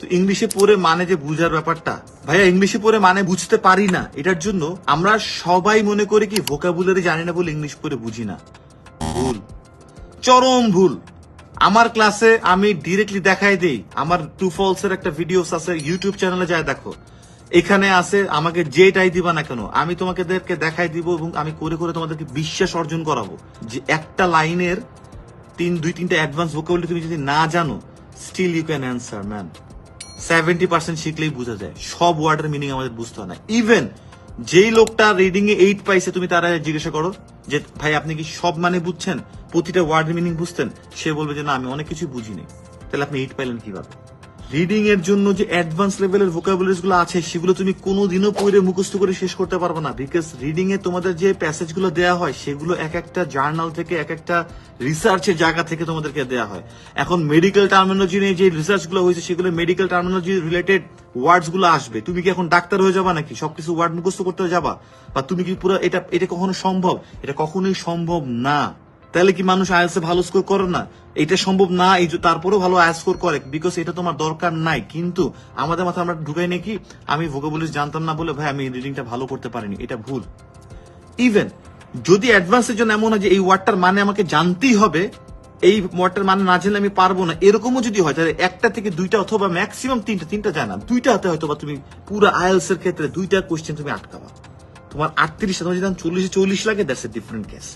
তো ইংলিশে পড়ে মানে যে বুঝার ব্যাপারটা, ভাইয়া ইংলিশে পড়ে মানে বুঝতে পারি না। এটার জন্য আমরা সবাই মনে করি কি ভোকাবুলারি জানি না বলে ইংলিশ পড়ে বুঝি না। ভুল। চরম ভুল। আমার ক্লাসে আমি ডিরেক্টলি দেখাই দেই। আমার টু ফলস এর একটা ভিডিওস আছে ইউটিউব চ্যানেলে যায় দেখো। এখানে আছে, আমাকে যেটাই দিবা না কেন, আমি তোমাকে দেখাই দিব এবং আমি করে করে তোমাদেরকে বিশ্বাস অর্জন করাবো। যে একটা লাইনের তিন, দুই, তিনটা অ্যাডভান্স ভোকাবুলারি তুমি যদি না জানো still you can answer man seventy percent শিখলেই বোঝা যায়। সব ওয়ার্ডের মিনিং আমাদের বুঝতে হয় না। ইভেন যেই লোকটা রিডিং এ এইট পাইছে, তুমি তারা জিজ্ঞাসা করো যে, ভাই, আপনি কি সব মানে বুঝছেন? প্রতিটা ওয়ার্ডের মিনিং বুঝতেন? সে বলবে যে, না, আমি অনেক কিছু বুঝিনি। তাহলে আপনি এইট পাইলেন কীভাবে? রিডিং এর জন্য যে অ্যাডভান্স লেভেলের ভোকাবুলারিজগুলো আছে, সেগুলো তুমি কোনোদিনও পড়ে মুখস্থ করে শেষ করতে পারবে না। বিকজ রিডিং এ তোমাদের যে প্যাসেজগুলো দেওয়া হয়, সেগুলো এক একটা জার্নাল থেকে, এক একটা রিসার্চের জায়গা থেকে তোমাদেরকে দেওয়া হয়। এখন মেডিকেল টার্মিনোলজি নিয়ে যে রিসার্চগুলো হয়েছে, সেগুলো মেডিকেল টার্মিনোলজি রিলেটেড ওয়ার্ডসগুলো আসবে। তুমি কি এখন ডাক্তার হয়ে যাবা নাকি? সবকিছু ওয়ার্ড মুখস্থ করতে যাবা? বা তুমি কি পুরো এটা এটা কখনো সম্ভব? এটা কখনোই সম্ভব না। তাহলে কি মানুষ আইএলস ভালো স্কোর করে না? এটা সম্ভব না, এই যে তারপরেও ভালো আয়াস স্কোর করে বিকজ এটা তোমার দরকার নাই। কিন্তু আমাদের মাথায় আমরা ঢুকাই নাকি আমি ভোকাবুলারি জানতাম না বলে, ভাই, আমি রিডিংটা ভালো করতে পারিনি। এটা ভুল। ইভেন যদি অ্যাডভান্সের জন্য এমন হয় যে এই ওয়ার্ডটার মানে আমাকে জানতেই হবে, এই ওয়ার্ডটার মানে না জানলে আমি পারব না। এরকমও যদি হয়, তাহলে একটা থেকে দুইটা অথবা ম্যাক্সিমাম তিনটা তিনটা যায় না। দুইটা হাতে হয়তো বা তুমি পুরো আইএলস এর ক্ষেত্রে দুইটা কোয়েশ্চেন তুমি আটকাবা। তোমার আটত্রিশ, তোমার যদি চল্লিশে, চল্লিশ লাগে দ্যাটস এ ডিফারেন্ট কেস